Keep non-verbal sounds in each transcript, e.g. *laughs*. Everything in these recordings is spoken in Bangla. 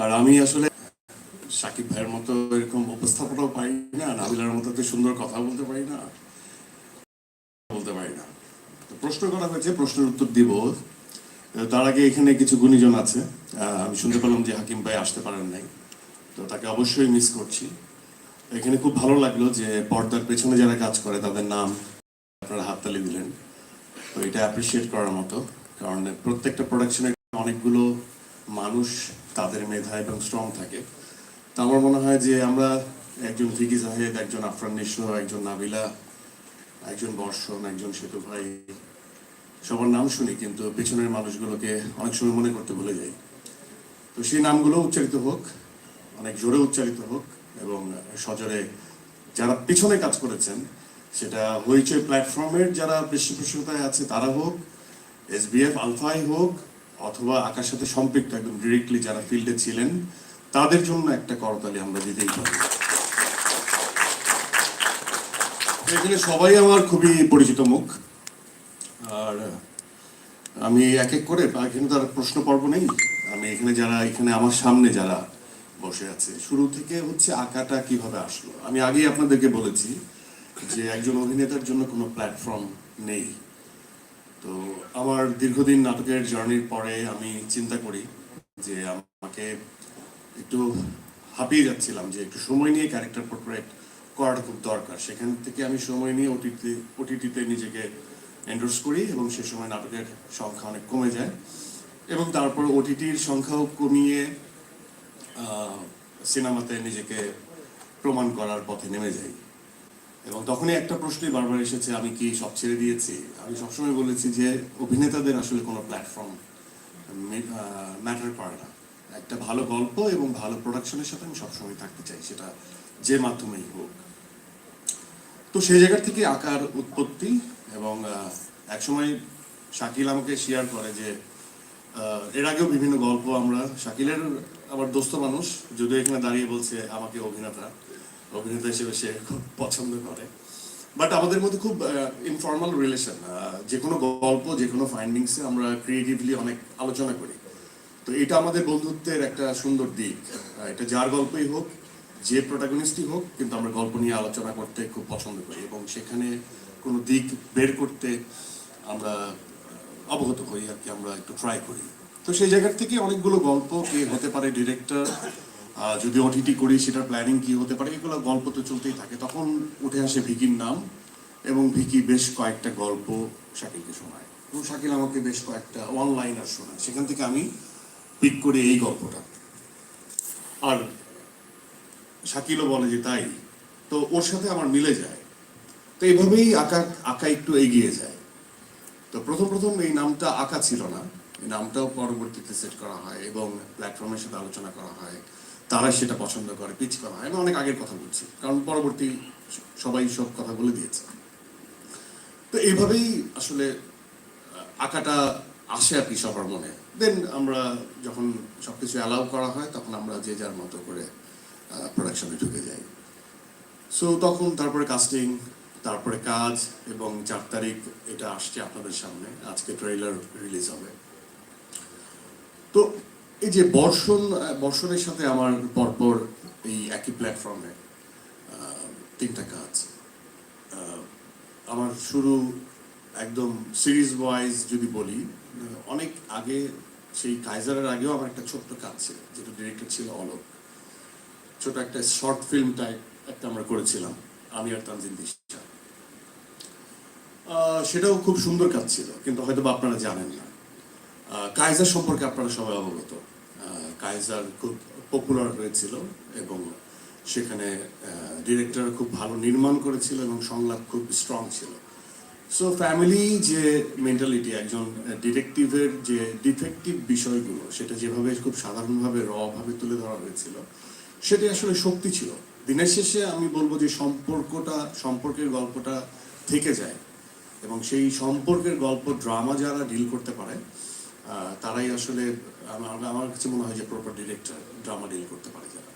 আর আমি আসলে সাকিব ভাইয়ের মতো এরকম উপস্থাপনাও পাই না, নাবিলার মতো তো সুন্দর কথা বলতে পারি না, বলতে পারি না। প্রশ্ন করা হয়েছে, প্রশ্নের উত্তর দিব। তার আগে এখানে কিছু গুণীজন আছে। আমি শুনতে পেলাম যে হাকিম ভাই আসতে পারেন নাই। তো তাকে অবশ্যই মিস করছি। এখানে খুব ভালো লাগল যে পর্দার পেছনে যারা কাজ করে, তাদের নাম আপনারা হাততালি দিলেন। তো এটা অ্যাপ্রিসিয়েট করার মতো, কারণ প্রত্যেকটা প্রোডাকশনে অনেকগুলো মানুষ তাদের মেধা এবং স্ট্রং থাকে। তো আমার মনে হয় যে আমরা একজন ভিকি জাহেদ, একজন আফরান নিশো একজন নাবিলা, একজন বর্ষণ, একজন সেতু ভাই, সবার নাম শুনি কিন্তু পেছনের মানুষগুলোকে অনেক সময় মনে করতে ভুলে যাই। তো সেই নামগুলো উচ্চারিত হোক, অনেক জোরে উচ্চারিত হোক এবং সজোরে যারা পিছনে কাজ করেছেন, সেটা হইচই প্ল্যাটফর্মের যারা পৃষ্ঠপোষকতায় আছে তারা হোক এসবিএফ আলফাই হোক অথবা আকার সাথে সম্পৃক্ত একদম ডিরেক্টলি যারা ফিল্ডে ছিলেন, তাদের জন্য একটা করতালি আমরা দিতেই পারি। এখানে সবাই আমার খুবই পরিচিত মুখ। আর আমি এক এক করে, এখানে তার প্রশ্ন পর্ব নেই। আমি এখানে যারা, এখানে আমার সামনে যারা বসে আছে, শুরু থেকে হচ্ছে আঁকাটা কীভাবে আসলো? আমি আগেই আপনাদেরকে বলেছি যে একজন অভিনেতার জন্য কোনো প্ল্যাটফর্ম নেই। তো আমার দীর্ঘদিন নাটকের জার্নির পরে আমি চিন্তা করি যে আমাকে একটু হাঁপিয়ে যাচ্ছিলাম যে একটু সময় নিয়ে ক্যারেক্টার পোর্ট্রেট করাটা খুব দরকার। সেখান থেকে আমি সময় নিয়ে ওটিতে ওটিটিতে নিজেকে এন্ডোর্স করি এবং সে সময় নাটকের সংখ্যা অনেক কমে যায় এবং তারপর ওটিটির সংখ্যাও কমিয়ে সিনেমাতে নিজেকে প্রমাণ করার পথে নেমে যাই। এবং তখনই একটা প্রশ্নই বারবার এসেছে, আমি কি সব ছেড়ে দিয়েছি? আমি সবসময় বলেছি যে অভিনেতাদের আসলে কোনো প্ল্যাটফর্ম ম্যাটার করে না। একটা ভালো গল্প এবং ভালো প্রোডাকশনের সাথে আমি সবসময় থাকতে চাই, সেটা যে মাধ্যমেই হোক। তো সেই জায়গা থেকে আঁকার উৎপত্তি এবং একসময় শাকিল আমাকে শেয়ার করে যে এর আগেও বিভিন্ন গল্প আমরা, শাকিলের আমার দোস্ত মানুষ, যদিও এখানে দাঁড়িয়ে বলছে আমাকে অভিনেতা। অভিনেতা হিসেবে সে খুব পছন্দ করে। বাট আমাদের মধ্যে খুব ইনফর্মাল রিলেশন যে কোনো গল্প, যে কোনো ফাইন্ডিংসে আমরা ক্রিয়েটিভলি অনেক আলোচনা করি। তো এটা আমাদের বন্ধুত্বের একটা সুন্দর দিক। এটা যার গল্পই হোক, যে প্রোটাগনিস্টই হোক, কিন্তু আমরা গল্প নিয়ে আলোচনা করতে খুব পছন্দ করি এবং সেখানে কোনো দিক বের করতে আমরা অবগত হই আর কি, আমরা একটু ট্রাই করি। তো সেই জায়গার থেকে অনেকগুলো গল্প, কে হতে পারে ডিরেক্টর যদি ওটিটি করি, সেটার প্ল্যানিং কি হতে পারে? এগুলো গল্প তো চলতেই থাকে। তখন উঠে আসে ভিকির নাম এবং ভিকি বেশ কয়েকটা গল্প শাকিলকে শোনায়। এবং শাকিল আমাকে বেশ কয়েকটা অনলাইনার শোনায়। সেখান থেকে আমি পিক করে এই গল্পটা। আর শাকিলও বলে যে, তাই? তো ওর সাথে আমার মিলে যায়। তো এইভাবেই আঁকা আঁকা একটু এগিয়ে যায়। তো প্রথম প্রথম এই নামটা আঁকা ছিল না। এই নামটাও পরবর্তীতে সেট করা হয় এবং প্ল্যাটফর্মের সাথে আলোচনা করা হয়। তারা সেটা পছন্দ করে, পিচ করা। হয় আমি অনেক আগের কথা বলছি, কারণ পরবর্তী সবাই সব কথা বলে দিয়েছে। তো এইভাবেই আসলে আঁকাটা আসে আর কি সবার মনে। দেন আমরা যখন সব কিছু অ্যালাউ করা হয়, তখন আমরা যে যার মতো করে প্রোডাকশনে ঢুকে যাই। সো তখন তারপরে কাস্টিং তারপরে কাজ, এবং চার তারিখ এটা আসছে আপনাদের সামনে। আজকে ট্রেইলার রিলিজ হবে। তো এই যে বর্ষণ বর্ষণের সাথে আমার পরপর এই একই প্ল্যাটফর্মে তিনটা কাজ। আমার শুরু একদম সিরিজ ওয়াইজ যদি বলি অনেক আগে, সেই কাইজারের আগেও আমার একটা ছোট্ট কাজ ছিল, যেটা ডিরেক্টর ছিল অলোক। ছোট একটা শর্ট ফিল্ম টাইপ একটা আমরা করেছিলাম আমি আর তানজিন দিশা সেটাও খুব সুন্দর কাজ ছিল, কিন্তু হয়তো আপনারা জানেন না। কাইজার সম্পর্কে আপনারা সবাই অবগত। কাইজার খুব পপুলার হয়েছিল এবং সেখানে ডিরেক্টর খুব ভালো নির্মাণ করেছিল এবং সংলাপ খুব স্ট্রং ছিল। সো ফ্যামিলি যে মেন্টালিটি একজন ডিটেকটিভের যে ডিফেক্টিভ বিষয়গুলো, সেটা যেভাবে খুব সাধারণভাবে রভাবে তুলে ধরা হয়েছিল, সেটাই আসলে শক্তি ছিল। দিনের শেষে আমি বলব যে সম্পর্কটা, সম্পর্কের গল্পটা থেকে যায় এবং সেই সম্পর্কের গল্প ড্রামা যারা ডিল করতে পারে তারাই আসলে আমার কাছে মনে হয় যে প্রপার ডিরেক্টর ড্রামা ডিল করতে পারে যারা।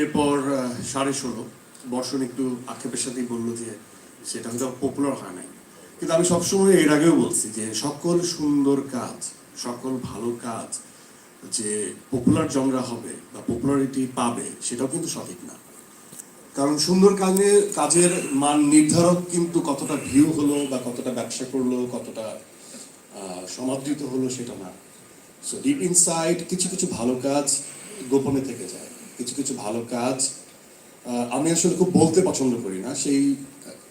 এরপর সাড়ে ষোলো, বর্ষণ একটু আক্ষেপের সাথেই বলল যে সেটা হয়তো পপুলার হয় নাই। কিন্তু আমি সবসময় এর আগেও বলছি যে সকল সুন্দর কাজ, সকল ভালো কাজ যে পপুলার জনরা হবে বা পপুলারিটি পাবে, সেটাও কিন্তু সঠিক না। কারণ সুন্দর কাজে কাজের মান নির্ধারক কিন্তু কতটা ভিউ হলো বা কতটা ব্যবসা করল, কতটা সমাদৃত হলো সেটা না। সো ডিপ ইনসাইড কিছু কিছু ভালো কাজ গোপনে থেকে যায়। কিছু কিছু ভালো কাজ আমি আসলে খুব বলতে পছন্দ করি না। সেই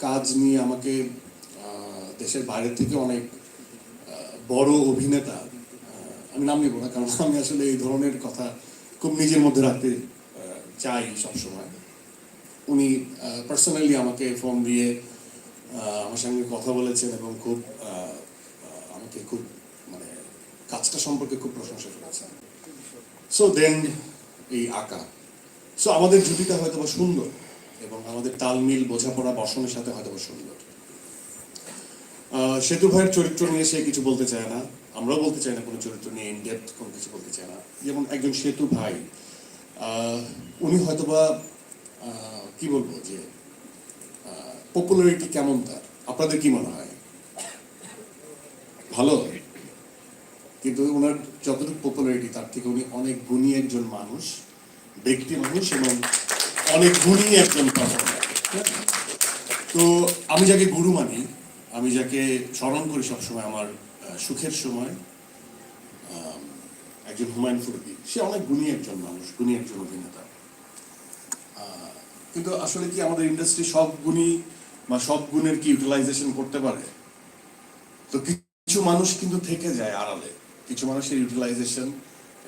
কাজ নিয়ে আমাকে দেশের বাইরে থেকে অনেক বড় অভিনেতা আমি নাম নেব না, কারণ আমি আসলে এই ধরনের কথা খুব নিজের মধ্যে রাখতে চাই সবসময়। উনি পার্সোনালি আমাকে ফোন দিয়ে আমার সঙ্গে কথা বলেছেন এবং খুব আমাকে খুব কাজটা সম্পর্কে খুব প্রশংসা করেছেন সো দেন এই আঁকা। সো আমাদের জুটিটা হয়তো বা সুন্দর এবং আমাদের তালমিল বোঝাপড়া বসনের সাথে হয়তো বা সুন্দর সেতু ভাইয়ের চরিত্র নিয়ে সে কিছু বলতে চায় না। আমরাও বলতে চাই না কোনো চরিত্র নিয়ে ইন ডেপথ কোনো কিছু বলতে চায় না। যেমন একজন সেতু ভাই উনি হয়তোবা কি বলব যে পপুলারিটি কেমন তার? আপনাদের কি মনে হয়? ভালো? কিন্তু ওনার যতটুকু পপুলারিটি তার থেকে উনি অনেক গুণী একজন মানুষ, ব্যক্তি মানুষ এবং অনেক গুণী একজন তো আমি যাকে গুরু মানি, আমি যাকে স্মরণ করি সবসময় আমার সুখের সময় একজন হুমায়ুন ফুরবি সে অনেক গুণী একজন মানুষ, গুণী একজন অভিনেতা। কিন্তু আসলে কি আমাদের ইন্ডাস্ট্রি সব গুণী বা সব গুণের কি ইউটিলাইজেশন করতে পারে? তো কিছু মানুষ কিন্তু থেকে যায় আড়ালে। কিছু মানুষের ইউটিলাইজেশন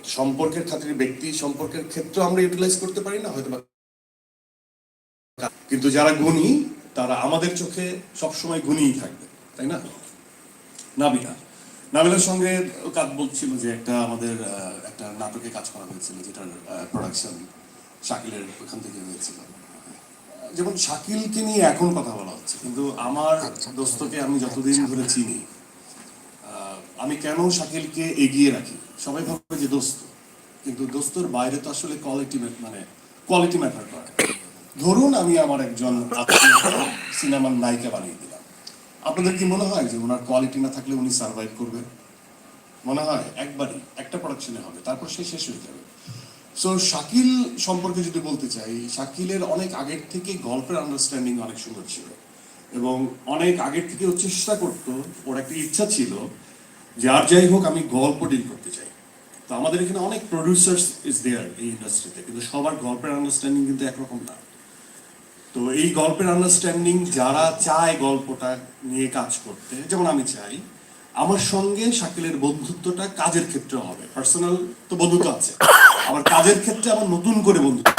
সম্পর্কের খাতিরে ব্যক্তি সম্পর্কের ক্ষেত্রে আমরা ইউটিলাইজ করতে পারি না হয়তো কিন্তু যারা গুণী তারা আমাদের চোখে সবসময় গুণীই থাকবে তাই না? নাবিলা নাবিলার সঙ্গে কাজ বলছিল যে একটা আমাদের একটা নাটকে কাজ করা হয়েছিল যেটার প্রোডাকশন শাকিলের ওখান থেকে হয়েছিল। যেমন শাকিলকে নিয়ে এখন কথা বলা হচ্ছে কিন্তু আমার দোস্তকে আমি যতদিন ধরে চিনি আমি কেন শাকিলকে এগিয়ে রাখি? সবাই ভাবে যে দোস্ত। কিন্তু দোস্তর বাইরে তো আসলে কোয়ালিটি মানে কোয়ালিটি ম্যাটার করে। ধরুন আমি আমার একজন সিনেমার নায়িকা বানিয়ে দিলাম। আপনাদের কি মনে হয় যে ওনার কোয়ালিটি না থাকলে উনি সার্ভাইভ করবে? মনে হয়? একবারই। একটা প্রোডাকশনে হবে। তারপর সে শেষ হয়ে যাবে। সো শাকিল সম্পর্কে যদি বলতে চাই, শাকিলের অনেক আগের থেকে গল্পের আন্ডারস্ট্যান্ডিং অনেক সুন্দর ছিল। এবং অনেক আগের থেকে চেষ্টা করতো, ওর একটা ইচ্ছা ছিল যে আর যাই হোক আমি গল্প ডিল করতে চাই। তো আমাদের এখানে অনেক প্রডিউসার্স ইজ দেয়ার এই ইন্ডাস্ট্রিতে কিন্তু সবার গল্পের আন্ডারস্ট্যান্ডিং কিন্তু একরকম না। তো এই গল্পের আন্ডারস্ট্যান্ডিং যারা চায় গল্পটা নিয়ে কাজ করতে, যেমন আমি চাই, আমার সঙ্গে শাকিলের বন্ধুত্বটা কাজের ক্ষেত্রে হবে। পার্সোনাল তো বন্ধুত্ব আছে। আবার কাজের ক্ষেত্রে আবার নতুন করে বন্ধুত্ব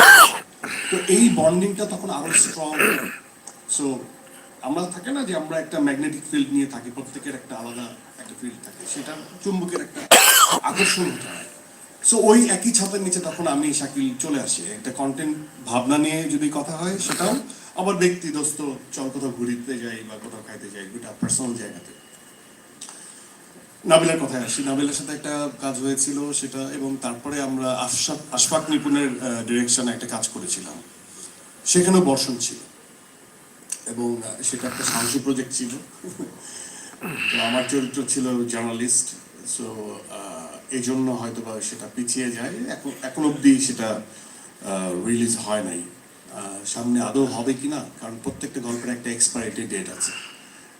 তো এই বন্ডিংটা তখন আরও স্ট্রং সো আমরা থাকে না যে আমরা একটা ম্যাগনেটিক ফিল্ড নিয়ে থাকি, প্রত্যেকের একটা আলাদা একটা ফিল্ড থাকে, সেটা চুম্বকের একটা আকর্ষণ হতে হয় সো ওই একই ছাতার নিচে তখন আমি শাকিল চলে আসি। একটা কন্টেন্ট ভাবনা নিয়ে যদি কথা হয়, সেটাও আবার ব্যক্তি, দোস্ত, চল কোথাও ঘুরিতে যাই বা কোথাও খাইতে যাই ওইটা পার্সোনাল জায়গাতে। নাবিলার কথায় আসি। সাথে একটা কাজ হয়েছিল, সেটা এবং তারপরে আমরা আশফাক আশফাক নিপুণের ডিরেকশনে একটা কাজ করেছিলাম। সেখানেও বর্ষণ ছিল। এবং সেটা একটা সাহসী প্রজেক্ট ছিল। তো আমার চরিত্র ছিল জার্নালিস্ট সো এই জন্য হয়তো বা সেটা পিছিয়ে যায়। এখন এখন অবধি সেটা রিলিজ হয় নাই। সামনে আদৌ হবে কি না? কারণ প্রত্যেকটা গল্পের একটা এক্সপায়ারিটি ডেট আছে।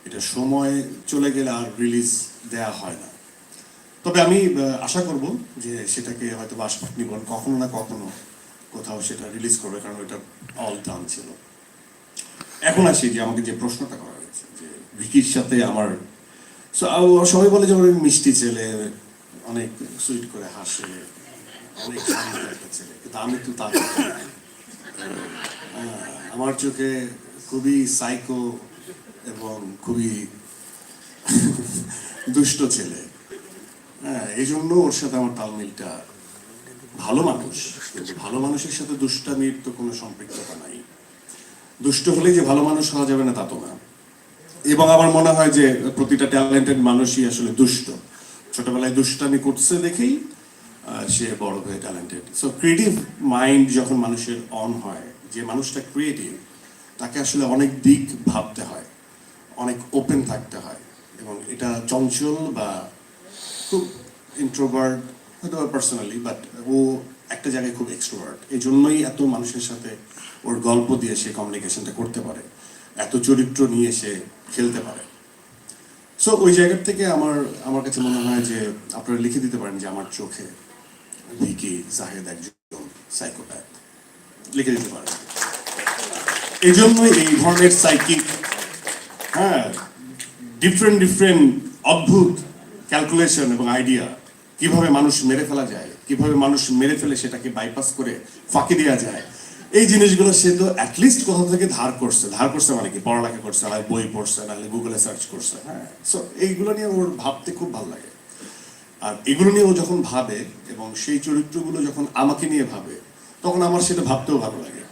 এটা সময় চলে গেলে আর রিলিজ দেয়া হয় না। তবে আমি আশা করব যে সেটাকে হয়তো বাসপাক নিবন, কখনো না কখনো কোথাও সেটা রিলিজ করবে, কারণ ওটা অল টান ছিল। এখন আসি যে আমাকে যে প্রশ্নটা করা ভিকির সাথে আমার আও- সবাই বলে যে ওর মিষ্টি ছেলে অনেক সুইট করে হাসে অনেক একটা ছেলে কিন্তু আমি তো। আহ, আমার চোখে খুবই সাইকো এবং খুবই দুষ্ট ছেলে। হ্যাঁ এই জন্য ওর সাথে আমার তালমিলটা ভালো মানুষ ভালো মানুষের সাথে দুষ্টামির তো কোনো সম্পৃক্ততা নাই। দুষ্ট হলেই যে ভালো মানুষ হওয়া যাবে না তা তো না। এবং আমার মনে হয় যে প্রতিটা ট্যালেন্টেড মানুষই আসলে দুষ্ট। ছোটবেলায় দুষ্টামি করছে দেখেই সে বড় হয়ে ট্যালেন্টেড সো ক্রিয়েটিভ মাইন্ড যখন মানুষের অন হয়, যে মানুষটা ক্রিয়েটিভ তাকে আসলে অনেক দিক ভাবতে হয়, অনেক ওপেন থাকতে হয়। এবং এটা চঞ্চল বা খুব ইন্ট্রোভার্ট হয়তো পার্সোনালি বাট ও একটা জায়গায় খুব এক্সট্রোভার্ট এই জন্যই এত মানুষের সাথে ওর গল্প দিয়ে সে কমিউনিকেশনটা করতে পারে। এত চরিত্র নিয়ে সে খেলতে পারে। সো ওই জায়গার থেকে আমার আমার কাছে মনে হয় যে আপনারা লিখে দিতে পারেন যে আমার চোখে ভিকি জাহেদ একজন সাইকোপ্যাথ লিখে দিতে পারেন। এই জন্যই এই ধরনের সাইকিক হ্যাঁ ডিফারেন্ট ডিফারেন্ট অদ্ভুত ক্যালকুলেশন এবং আইডিয়া কীভাবে মানুষ মেরে ফেলা যায়, কীভাবে মানুষ মেরে ফেলে সেটাকে বাইপাস করে ফাঁকি দেওয়া যায় এই জিনিসগুলো সে তো অ্যাটলিস্ট কোথাও থেকে ধার করছে। ধার করছে মানে কি? পড়ালেখা করছে না বই পড়ছে, নাহলে গুগলে সার্চ করছে হ্যাঁ? সো এইগুলো নিয়ে ওর ভাবতে খুব ভালো লাগে। আর এগুলো নিয়ে ও যখন ভাবে এবং সেই চরিত্রগুলো যখন আমাকে নিয়ে ভাবে, তখন আমার সেটা ভাবতেও ভালো লাগে।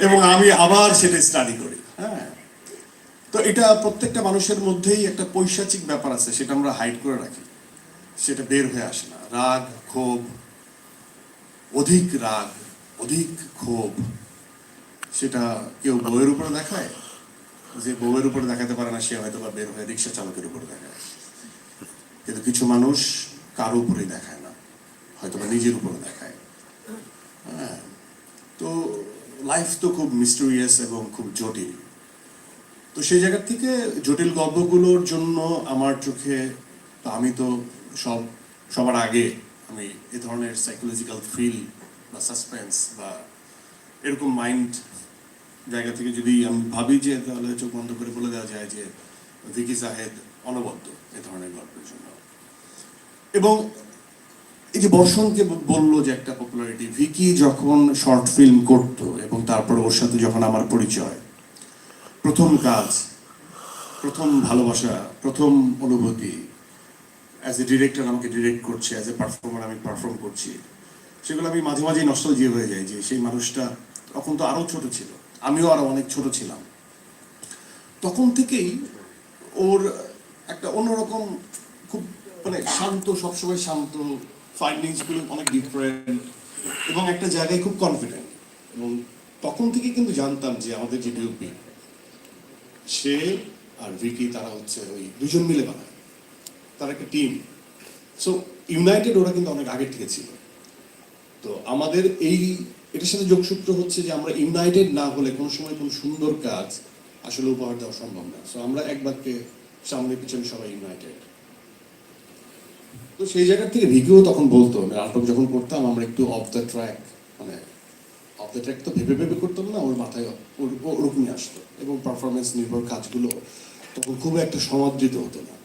এবং আমি আবার সেটা স্টাডি করি হ্যাঁ? তো এটা প্রত্যেকটা মানুষের মধ্যেই একটা পৈশাচিক ব্যাপার আছে, সেটা আমরা হাইড করে রাখি। সেটা বের হয়ে আসে না। রাগ, ক্ষোভ, অধিক রাগ, অধিক ক্ষোভ। সেটা কেউ বউয়ের উপরে দেখায়? যে বউয়ের উপরে দেখাতে পারে না, সে হয়তো বা বের হয়ে রিক্সা চালকের উপরে দেখায়। কিন্তু কিছু মানুষ কারও উপরেই দেখায় না, হয়তো বা নিজের উপরে দেখায়। হ্যাঁ তো লাইফ তো খুব মিস্টেরিয়াস এবং খুব জটিল। তো সেই জায়গা থেকে জটিল গল্পগুলোর জন্য আমার চোখে আমি তো সব, সবার আগে আমি এ ধরনের সাইকোলজিক্যাল ফিল বা সাসপেন্স বা এরকম মাইন্ড জায়গা থেকে যদি আমি ভাবি যে তাহলে চোখ বন্ধ করে বলে দেওয়া যায় যে ভিকি জাহেদ অনবদ্য এ ধরনের গল্পের জন্য। এবং এই যে বর্ষণকে ব- বলল যে একটা পপুলারিটি ভিকি যখন শর্ট ফিল্ম করতো এবং তারপর ওর সাথে যখন আমার পরিচয়, প্রথম কাজ, প্রথম ভালোবাসা, প্রথম অনুভূতি অ্যাজ এ ডিরেক্টর আমাকে ডিরেক্ট করছে অ্যাজ এ পারফর্মার আমি পারফর্ম করছি, সেগুলো আমি মাঝে মাঝেই নস্টালজিয়া হয়ে যাই যে সেই মানুষটা তখন তো আরও ছোট ছিল। আমিও আরও অনেক ছোট ছিলাম। তখন থেকেই ওর একটা অন্যরকম খুব মানে শান্ত, সবসময় শান্ত ফাইন্ডিংসগুলো অনেক ডিফারেন্ট এবং একটা জায়গায় খুব কনফিডেন্ট এবং তখন থেকে কিন্তু জানতাম যে আমাদের যে ডিউপি সে আর ভিকি তারা হচ্ছে ওই দুজন মিলে বানায়। তার একটা টিম সো ইউনাইটেড ওরা কিন্তু অনেক আগের থেকে ছিল। তো আমাদের এই এটার সাথে যোগসূত্র হচ্ছে যে আমরা ইউনাইটেড না হলে কোনো সময় কোনো সুন্দর কাজ আসলে উপহার দেওয়া সম্ভব না। সো আমরা এক বাক্যে সামনে পিছনে সবাই ইউনাইটেড তো সেই জায়গা থেকে ভিকিও তখন বলতো নাটক যখন করতাম, আমরা একটু অফ দ্য ট্র্যাক মানে অফ দ্য ট্র্যাক তো ভেবে ভেবে করতাম না, ওর মাথায় ওর- ওরকমই আসতো। এবং পারফরমেন্স নির্ভর কাজগুলো তখন খুব একটা সমাদৃত হতো না।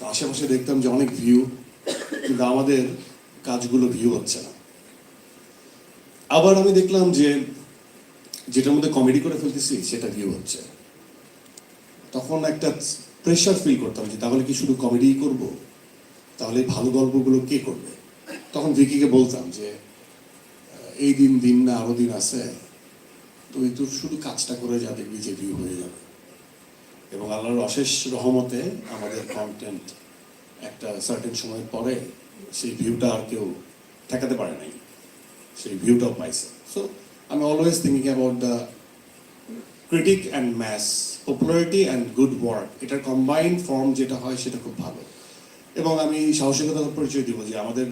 তো আশেপাশে দেখতাম যে অনেক ভিউ কিন্তু আমাদের কাজগুলো ভিউ হচ্ছে না। আবার আমি দেখলাম যে যেটার মধ্যে কমেডি করে ফেলতেছি, সেটা ভিউ হচ্ছে। তখন একটা প্রেশার ফিল করতাম যে তাহলে কি শুধু কমেডি করব? তাহলে ভালো গল্পগুলো কে করবে? তখন ভিকিকে বলতাম যে এই দিন দিন না, আরও দিন আছে, তুই তোর শুধু কাজটা করে যা, দেখবি যে ভিউ হয়ে যাবে। এবং আল্লাহর অশেষ রহমতে আমাদের কন্টেন্ট একটা সার্টেন সময় পরে সেই ভিউটা আর কেউ ঠেকাতে পারে নাই। সেই ভিউটাও পাইছে সো আমি always thinking about the critic and mass popularity and good work এটার কম্বাইন্ড ফর্ম যেটা হয় সেটা খুব ভালো। এবং আমি সাহসিকতার পরিচয় দিব যে আমাদের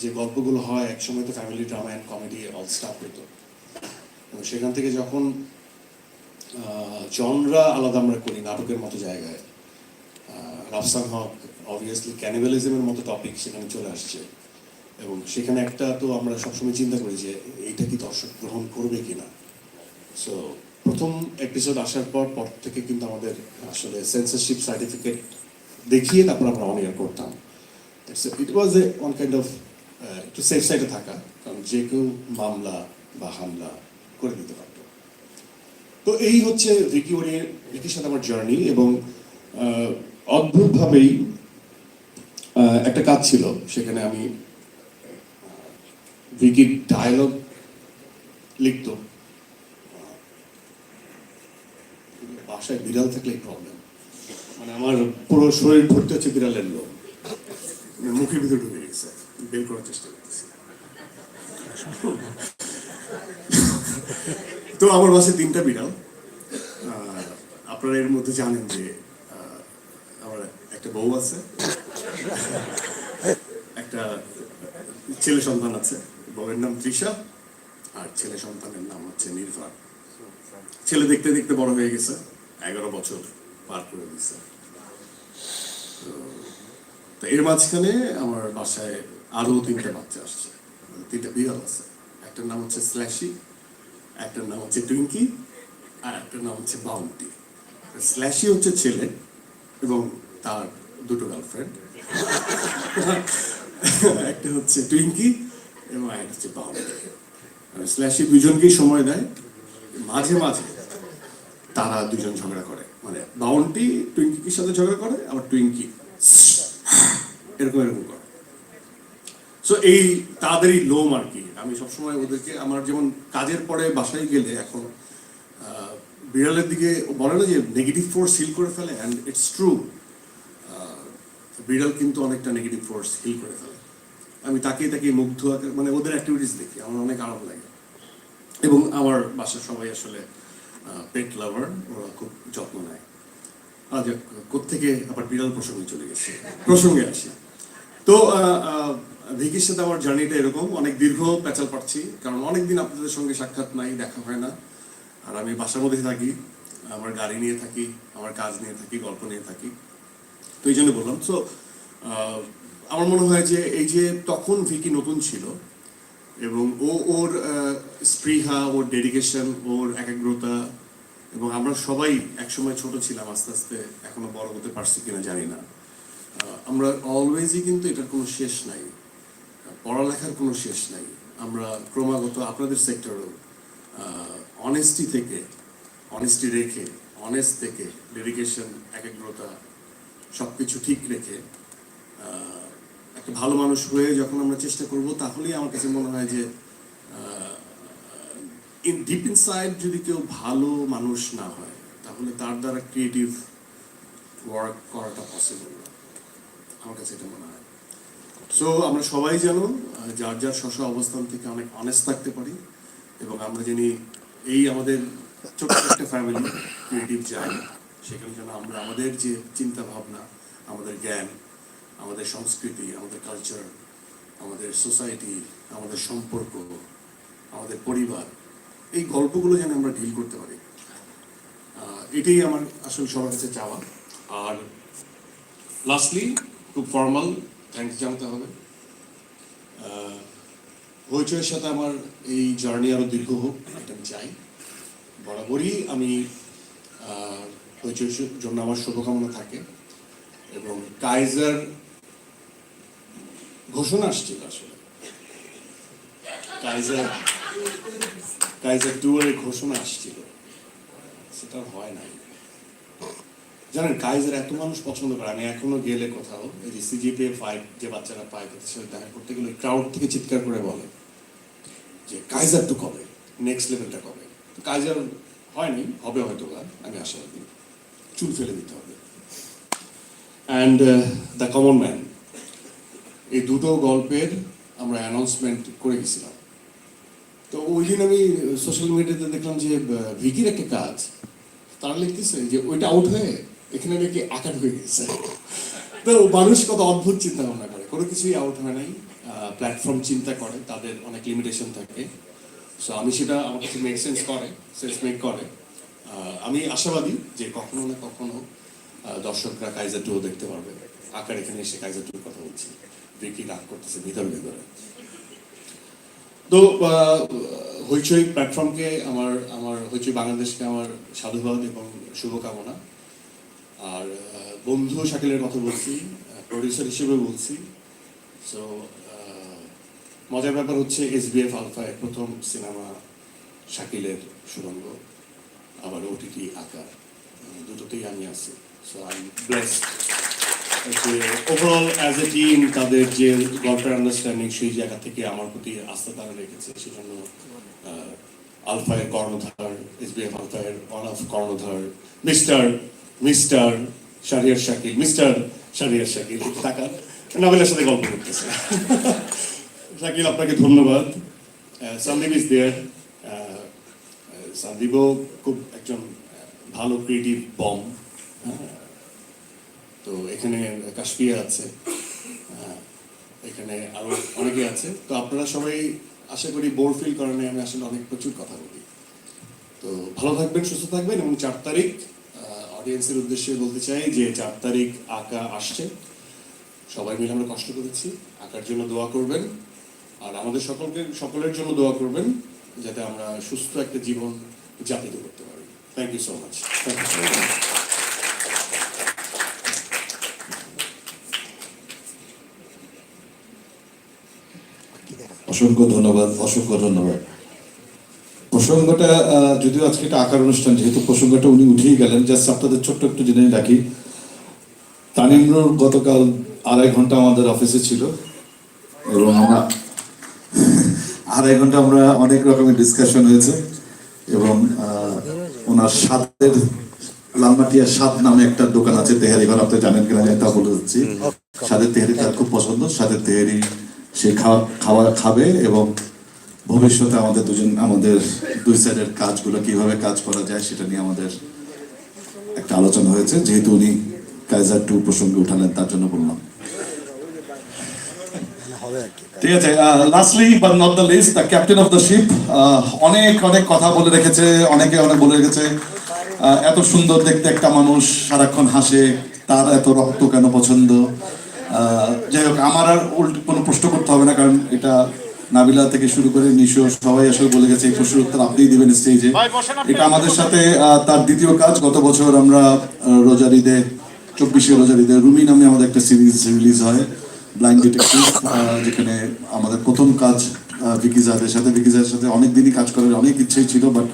যে গল্পগুলো হয়, একসময় তো family drama and comedy all stuff হতো এবং সেখান থেকে যখন জনরা আলাদা আমরা করি, নাটকের মতো জায়গায় রাফসান হক অবভিয়াসলি ক্যানিবালিজমের মতো টপিক সেখানে চলে আসছে। এবং সেখানে একটা তো আমরা সবসময় চিন্তা করি যে এইটা কি দর্শক গ্রহণ করবে কিনা। সো প্রথম এপিসোড আসার পর পর থেকে কিন্তু আমাদের আসলে সেন্সারশিপ সার্টিফিকেট দেখিয়ে তারপর আমরা অন এয়ার করতাম it was a one kind of একটু সেফ সাইডে থাকা, কারণ যে কেউ মামলা বা হামলা করে দিতে পারতো। তো এই হচ্ছে ভিকি ওরিয়ের ভিকির সাথে আমার জার্নি এবং অদ্ভুতভাবেই একটা কাজ ছিল। সেখানে আমি ভিকির ডায়লগ লিখতো। বাসায় বিড়াল থাকলেই প্রবলেম মানে আমার পুরো শরীর ভর্তি হচ্ছে বিড়ালের লোক মানে মুখের ভিতরে ঢুকে গেছে। বের করার চেষ্টা করতেছি। তো আমার বাসায় তিনটা বিড়াল। আপনারা এর মধ্যে জানেন যে আমার একটা বউ আছে। একটা ছেলে সন্তান আছে। বউয়ের নাম তৃষা, আর ছেলে সন্তানের নাম হচ্ছে নির্ভার ছেলে দেখতে দেখতে বড় হয়ে গেছে, এগারো বছর পার করে দিছে। তো- এর মাঝখানে আমার বাসায় আরও তিনটে বাচ্চা আসছে মানে তিনটা বিড়াল আছে। একটার নাম হচ্ছে স্ল্যাশি, একটার নাম হচ্ছে টুইঙ্কি, আর একটার নাম হচ্ছে বাউন্টি। স্ল্যাশি হচ্ছে ছেলে এবং তার দুটো গার্লফ্রেন্ড। একটা হচ্ছে টুইঙ্কি এবং একটা হচ্ছে বাউন্টি স্ল্যাশি দুজনকেই সময় দেয়, মাঝে মাঝে তারা দুজন ঝগড়া করে। মানে বাউন্টি টুইঙ্কির সাথে ঝগড়া করে, আবার টুইঙ্কি এরকম এরকম করে। সো এই তাদেরই লোম আর কি। আমি সবসময় ওদেরকে আমার যেমন কাজের পরে বাসায় গেলে এখন বিড়ালের দিকে বলে না যে নেগেটিভ ফোর্স হিল করে ফেলে অ্যান্ড ইটস ট্রু বিড়াল কিন্তু অনেকটা নেগেটিভ ফোর্স হিল করে ফেলে। আমি তাকিয়ে তাকিয়ে মুগ্ধ মানে ওদের অ্যাক্টিভিটিস দেখি, আমার অনেক আরাম লাগে। এবং আমার বাসার সবাই আসলে পেট লাভার ওরা খুব যত্ন নেয়। আজ কোথেকে আবার বিড়াল প্রসঙ্গে চলে গেছে। প্রসঙ্গে আসি। তো ভিকির সাথে আমার জার্নিটা এরকম। অনেক দীর্ঘ প্যাচাল পাচ্ছি কারণ অনেকদিন আপনাদের সঙ্গে সাক্ষাৎ নাই, দেখা হয় না। আর আমি বাসার মধ্যে থাকি, আমার গাড়ি নিয়ে থাকি, আমার কাজ নিয়ে থাকি, গল্প নিয়ে থাকি। তো এই জন্য বললাম। তো আমার মনে হয় যে এই যে তখন ভিকি নতুন ছিল এবং ও ওর স্পৃহা, ওর ডেডিকেশন ওর একাগ্রতা এবং আমরা সবাই একসময় ছোট ছিলাম, আস্তে আস্তে এখনও বড় হতে পারছি কিনা জানি না। আমরা অলওয়েজই কিন্তু এটার কোনো শেষ নাই। পড়ালেখার কোনো শেষ নাই। আমরা ক্রমাগত আপনাদের সেক্টরেও অনেস্টি থেকে অনেস্টি রেখে অনেস্ট থেকে ডেডিকেশন একাগ্রতা সব কিছু ঠিক রেখে একটা ভালো মানুষ হয়ে যখন আমরা চেষ্টা করব, তাহলেই আমার কাছে মনে হয় যে ইন ডিপ ইনসাইড যদি কেউ ভালো মানুষ না হয়, তাহলে তার দ্বারা ক্রিয়েটিভ ওয়ার্ক করাটা পসিবল না। আমার কাছে এটা মনে হয়। সো আমরা সবাই যেন যার যার স্ব অবস্থান থেকে অনেক অনেস্ট থাকতে পারি, এবং আমরা জানি এই আমাদের ছোট্ট একটা ফ্যামিলি ক্রিয়েটিভ যাই সেখানে যেন আমরা আমাদের যে চিন্তা ভাবনা আমাদের জ্ঞান আমাদের সংস্কৃতি আমাদের কালচার আমাদের সোসাইটি আমাদের সম্পর্ক আমাদের পরিবার এই গল্পগুলো যেন আমরা ডিল করতে পারি। এটাই আমার আসলে সবার কাছে চাওয়া। আর লাস্টলি খুব ফর্মাল থ্যাঙ্কস জানতে হবে। আহ, হইচইয়ের সাথে আমার এই জার্নি আরও দীর্ঘ হোক এটা আমি চাই। বরাবরই আমি আহ, হইচইয়ের জন্য আমার শুভকামনা থাকে। এবং কাইজার ঘোষণা আসছিল আসলে। কাইজার কাইজার টুয়ারের ঘোষণা আসছিল। সেটা হয় নাই। জানেন, কাইজার এত মানুষ পছন্দ করে, আমি এখনও গেলে কোথাও, এই যে সিজিপিএ ফাইভ যে বাচ্চারা পায় তাদের সাথে দেখা করতে গেলে ক্রাউড থেকে চিৎকার করে বলে যে, কাইজার তো কবে? নেক্সট লেভেলটা কবে? কাইজার হয়নি, হবে হয়তো আমি আশাবাদী। চুল ফেলে দিতে হবে। অ্যান্ড দ্য কমন ম্যান এই দুটো গল্পের আমরা অ্যানাউন্সমেন্ট করে গেছিলাম। তো ওই দিন আমি সোশ্যাল মিডিয়াতে দেখলাম যে ভিকির একটা কাজ, তারা লিখতেছে যে, ওইটা আউট হয়ে এখানে নাকি আকার হয়ে গেছে। তো মানুষ কত অদ্ভুত চিন্তা ভাবনা করে। কোনো কিছুই আউট হয় নাই। প্ল্যাটফর্ম চিন্তা করে, তাদের অনেক লিমিটেশন থাকে। সো আমি সেটা আমার কাছে মেক সেন্স করে সেন্স মেক করে আমি আশাবাদী যে কখনো না কখনো দর্শকরা কাইজার টুও দেখতে পারবে। আকার এখানে এসে কাইজার টুর কথা বলছি। ভিকি রাগ করতেছে ভিতরে ভিতরে তো হইচই প্ল্যাটফর্মকে আমার আমার হইচই বাংলাদেশকে আমার সাধুবাদ এবং শুভকামনা। আর বন্ধু শাকিলের কথা বলছি প্রডিউসার হিসেবে বলছি। সো মজার ব্যাপার হচ্ছে এস বি এফ আলফায় প্রথম সিনেমা শাকিলের সুরঙ্গ, আবার ওটিটি আকার। দুটোতেই আমি আছি। সো আই ব্লেসড যে ওভারঅল অ্যাজ এ টিম তাদের যে গল্পের আন্ডারস্ট্যান্ডিং সেই জায়গা থেকে আমার প্রতি আস্থা তারা রেখেছে। সেজন্য আলফায়ের কর্ণধার, এস বি এফ আলফায়ের অনাফ কর্ণধার, mister mister Shahriar Shakil, mister Shahriar Shakil তাকান নাবিলের সাথে গল্প করতেছে। শাকিল, আপনাকে ধন্যবাদ। সন্দীপ ইজ দেয়ার সন্দীপও খুব একজন ভালো ক্রিয়েটিভ বম তো এখানে কাশ্মীর আছে এখানে আরও অনেকে আছে। তো আপনারা সবাই আশা করি বোর ফিল করেন আমি আসলে অনেক প্রচুর কথা বলি। তো ভালো থাকবেন, সুস্থ থাকবেন এবং চার তারিখ অডিয়েন্সের উদ্দেশ্যে বলতে চাই যে চার তারিখ আঁকা আসছে। সবাই মিলে আমরা কষ্ট করেছি, আঁকার জন্য দোয়া করবেন। আর আমাদের সকলকে, সকলের জন্য দোয়া করবেন, যাতে আমরা সুস্থ একটা জীবন যাপিত করতে পারি। Thank you so much thank you so much অসংখ্য ধন্যবাদ অসংখ্য ধন্যবাদ। প্রসঙ্গটা যদিও আজকে একটা আকার অনুষ্ঠান যেহেতু প্রসঙ্গটা উনি উঠেই গেলেন জাস্ট আপনাদের ছোট্ট একটু জেনে রাখি। তানিমর গতকাল আড়াই ঘণ্টা আমাদের অফিসে ছিল। এবং আমরা আড়াই ঘণ্টা আমরা অনেক রকমের ডিসকাশন হয়েছে। এবং ওনার সাতের লালমাটিয়া স্বাদ নামে একটা দোকান আছে তেহারি ঘর আপনি জানেন কিনা তা বলে দিচ্ছি। স্বাদের তেহারি তার খুব পছন্দ সাদের তেহারি সে খাওয়া খাবে এবং ভবিষ্যতে আমাদের দুজন, আমাদের দুই সাইডের কাজগুলো কীভাবে কাজ করা যায় সেটা নিয়ে আমাদের একটা আলোচনা হয়েছে। যেহেতু উনি কাইজার টু প্রসঙ্গে উঠালেন, তার জন্য বললাম। ঠিক আছে lastly but not the least the captain of the ship অনেক অনেক কথা বলে রেখেছে, অনেকে অনেক বলে রেখেছে। এত সুন্দর দেখতে একটা মানুষ, সারাক্ষণ হাসে, তার এত রক্ত কেন পছন্দ? যাই হোক আমার আর উল্টো কোনো প্রশ্ন করতে হবে না কারণ এটা নাবিলা থেকে শুরু করে নিশো সবাই আসলে বলে গেছে এই প্রশ্নের উত্তর আপনিই দিবেন স্টেজে এটা আমাদের সাথে তার দ্বিতীয় কাজ গত বছর আমরা রোজার ঈদে চব্বিশে রোজার ঈদে রুমি নামে আমাদের একটা সিরিজ রিলিজ হয় ব্লাইন্ড ডিটেকটিভ যেখানে আমাদের প্রথম কাজ ভিকি সাথে। ভিকি সাথে অনেক দিনই কাজ করার অনেক ইচ্ছেই ছিল বাট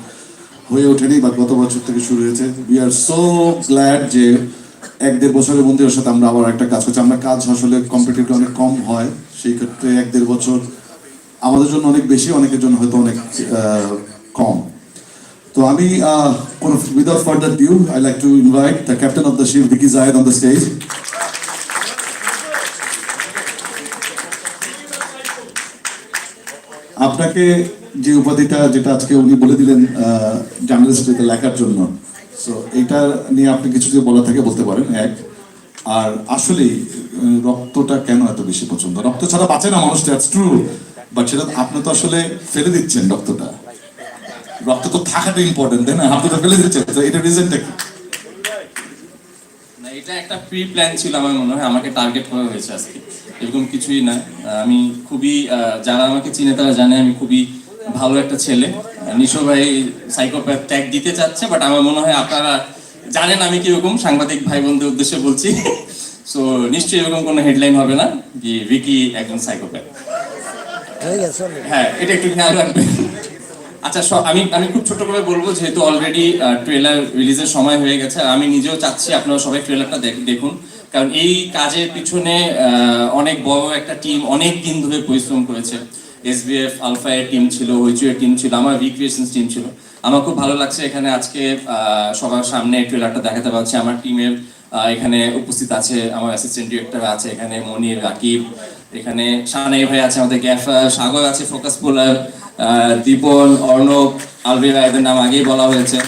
হয়ে ওঠেনি বাট গত বছর থেকে শুরু হয়েছে। উই আর সো গ্ল্যাড যে এক দেড় বছরের মধ্যে ওর সাথে আমরা আবার একটা কাজ করছি। আমরা কাজ আসলে কম্পিটিভ অনেক কম হয়, সেই ক্ষেত্রে এক দেড় বছর আমাদের জন্য অনেক বেশি, অনেকের জন্য হয়তো অনেক কম। তো আমি without further due I like to invite the captain of the ship Vicky Zahed on the stage আপনাকে যে উপাধিটা, যেটা আজকে উনি বলে দিলেন জার্নালিস্ট লেখার জন্য সো এইটা নিয়ে আপনি কিছু যদি বলা থাকে বলতে পারেন, এক। আর আসলেই রক্তটা কেন এত বেশি পছন্দ? রক্ত ছাড়া বাঁচে না মানুষ দ্যাটস ট্রু বাট সেটা আপনি তো আসলে ফেলে দিচ্ছেন রক্তটা। রক্ত তো থাকাটা ইম্পর্টেন্ট তাই না? আপনি তো ফেলে দিচ্ছেন, তো এটা রিজনটা কি? এটা একটা প্রি প্ল্যান ছিল আমার মনে হয়, আমাকে টার্গেট করা হয়েছে আজকে। এরকম কিছুই না। আমি খুবই যারা আমাকে চিনে তারা জানে, আমি খুবই ভালো একটা ছেলে। নিশো ভাই সাইকোপ্যাথ ট্যাগ দিতে চাচ্ছে বাট আমার মনে হয় আপনারা জানেন আমি কীরকম সাংবাদিক ভাই বোনদের উদ্দেশ্যে বলছি। সো নিশ্চয়ই এরকম কোনো হেডলাইন হবে না যে ভিকি একজন সাইকোপ্যাথ হ্যাঁ এটা একটু খেয়াল রাখবেন। আচ্ছা আমি আমি খুব ছোট করে বলব যেহেতু অলরেডি ট্রেলার রিলিজের সময় হয়ে গেছে আমি নিজেও চাচ্ছি আপনারা সবাই ট্রেলারটা দেখুন। কারণ এই কাজের পিছনে আহ, অনেক বড় একটা টিম অনেক দিন ধরে পরিশ্রম করেছে। এসবিএফ আলফা এর টিম ছিল হইচুয়ের টিম ছিল, আমার রিক্রিয়েশন টিম ছিল। আমার খুব ভালো লাগছে এখানে আজকে সবার সামনে ট্রেলারটা দেখাতে পারছি। আমার টিমের এখানে উপস্থিত আছে আমার অ্যাসিস্ট্যান্ট ডিরেক্টর আছে এখানে, মনির, রাকিব, এখানে সানাই ভাই আছে আমাদের গ্যাফার সাগর আছে ফোকাস পোলার দীপন, অর্ণব আলভিরা এদের নাম আগেই বলা হয়েছে।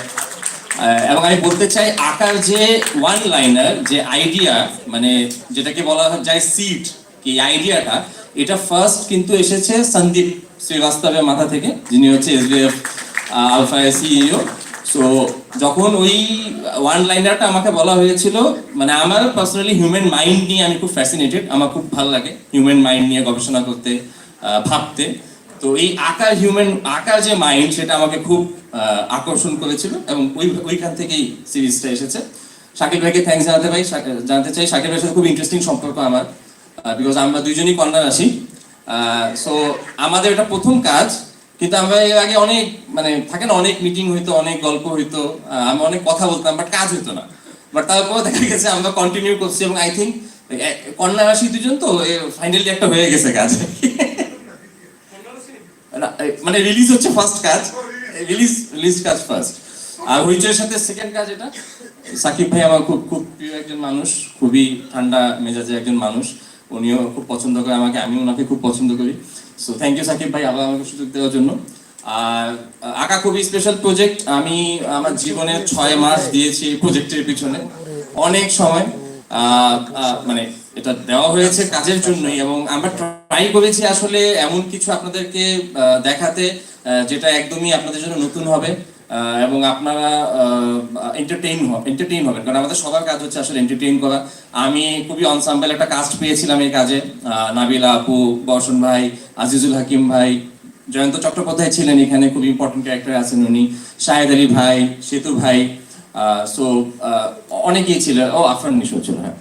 এবং আমি বলতে চাই, আকার যে ওয়ান লাইনার যে আইডিয়া মানে যেটাকে বলা যায় সিট এই আইডিয়াটা এটা ফার্স্ট কিন্তু এসেছে সন্দীপ শ্রীবাস্তবের মাথা থেকে, যিনি হচ্ছে এসবিএফ আলফা সিইও সো যখন ওই ওয়ান লাইনারটা আমাকে বলা হয়েছিল মানে আমার পার্সোনালি হিউম্যান মাইন্ড নিয়ে আমি খুব ফ্যাসিনেটেড আমার খুব ভালো লাগে হিউম্যান মাইন্ড নিয়ে গবেষণা করতে ভাবতে। তো এই আকার হিউম্যান আকার যে মাইন্ড সেটা আমাকে খুব আকর্ষণ করেছিল এবং ওই, ওইখান থেকেই সিরিজটা এসেছে। শাকিব ভাইকে থ্যাংকস জানাতে ভাই জানতে চাই। শাকিব ভাইয়ের সাথে খুব ইন্টারেস্টিং সম্পর্ক আমার। বিকজ আমরা দুইজনই কন্যা রাশি সো আমাদের এটা প্রথম কাজ, কিন্তু আমরা এর আগে অনেক মানে থাকে না, অনেক মিটিং হইতো, অনেক গল্প হইতো আমরা অনেক কথা বলতাম বাট কাজ হইতো না। বাট তারপর দেখা গেছে, আমরা কন্টিনিউ করছি, এবং আই থিঙ্ক কন্যা রাশি দুজন তো ফাইনালি একটা হয়ে গেছে কাজ। মানে রিলিজ হচ্ছে ফার্স্ট কাজ। রিলিজ রিলিজ কাজ ফার্স্ট আর হইচয়ের সাথে সেকেন্ড কাজ এটা। সাকিব ভাই আমার খুব খুব প্রিয় একজন মানুষ, খুবই ঠান্ডা মেজাজের একজন মানুষ। উনিও খুব পছন্দ করে আমাকে আমি ওনাকে খুব পছন্দ করি। সো থ্যাংক ইউ সাকিব ভাই, আবার আমাকে সুযোগ দেওয়ার জন্য। আর, আঁকা খুবই স্পেশাল প্রজেক্ট আমি আমার জীবনে ছয় মাস দিয়েছি এই প্রজেক্টের পিছনে। অনেক সময় মানে এটা দেওয়া হয়েছে কাজের জন্যই এবং আমরা ট্রাই করেছি আসলে এমন কিছু আপনাদেরকে দেখাতে যেটা একদমই আপনাদের জন্য নতুন হবে। এবং আপনারা এন্টারটেইন এন্টারটেইন হবেন। কারণ আমাদের সবার কাজ হচ্ছে আসলে এন্টারটেইন করা। আমি খুবই অনসাম্বল একটা কাস্ট পেয়েছিলাম এই কাজে। নাবিলা আপু, বর্ষণ ভাই, আজিজুল হাকিম ভাই, জয়ন্ত চট্টোপাধ্যায় ছিলেন এখানে, খুব ইম্পর্টেন্ট ক্যারেক্টার আছেন উনি। শাহেদ আলী ভাই, সেতু ভাই সো অনেকেই ছিল। ও, আফরান নিশো ছিল হ্যাঁ।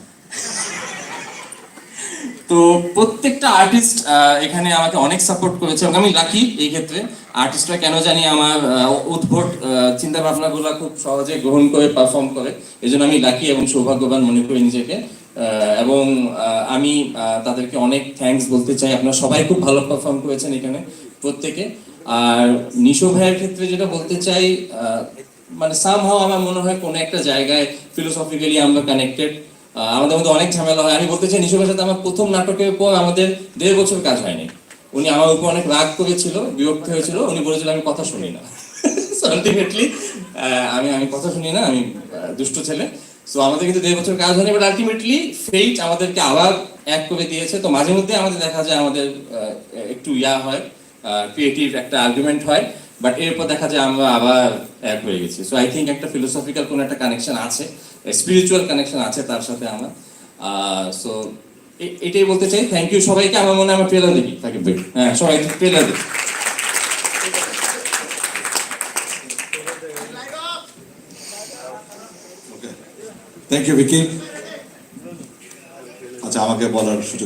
তো প্রত্যেকটা আর্টিস্ট এখানে আমাকে অনেক সাপোর্ট করেছে এবং আমি লাকি এই ক্ষেত্রে। আর্টিস্টরা কেন জানি আমার উদ্ভট চিন্তা ভাবনাগুলো খুব সহজে গ্রহণ করে পারফর্ম করে। এই জন্য আমি লাকি এবং সৌভাগ্যবান মনে করি নিজেকে। এবং আমি তাদেরকে অনেক থ্যাঙ্কস বলতে চাই। আপনারা সবাই খুব ভালো পারফর্ম করেছেন এখানে, প্রত্যেকে। আর নিশো ভাইয়ের ক্ষেত্রে যেটা বলতে চাই মানে সামহাও আমার মনে হয় কোনো একটা জায়গায় ফিলোসফিক্যালি আমরা কানেক্টেড আমাদের মধ্যে অনেক ঝামেলা হয়। আমি বলতে চাই নিশোকের সাথে আমার প্রথম নাটকের পর আমাদের দেড় বছর কাজ হয়নি। উনি আমার উপর অনেক রাগ করেছিল, বিরক্ত হয়েছিল। উনি বলেছিল, আমি কথা শুনি না। *laughs* আলটিমেটলি আমি আমি কথা শুনি না, আমি দুষ্ট ছেলে। সো আমাদের কিন্তু দেড় বছর কাজ হয়নি বাট আলটিমেটলি ফেট আমাদেরকে আবার এক করে দিয়েছে। তো মাঝে মধ্যে আমাদের দেখা যায়, আমাদের একটু ইয়া হয় ক্রিয়েটিভ একটা আর্গুমেন্ট হয়। বাট এরপর দেখা যায়, আমরা আবার এক হয়ে গেছি। সো আই থিঙ্ক একটা ফিলোসফিক্যাল কোনো একটা কানেকশন আছে। স্পিরিচুয়াল কানেকশন আছে তার সাথে আমার। সো এটাই বলতে চাই। থ্যাংক ইউ সবাইকে। আমার মনে আমার পেলা দিবি তাকে হ্যাঁ সবাই পেলা দিবি থ্যাংক ইউ ভিকি আচ্ছা আমাকে বলার সুযোগ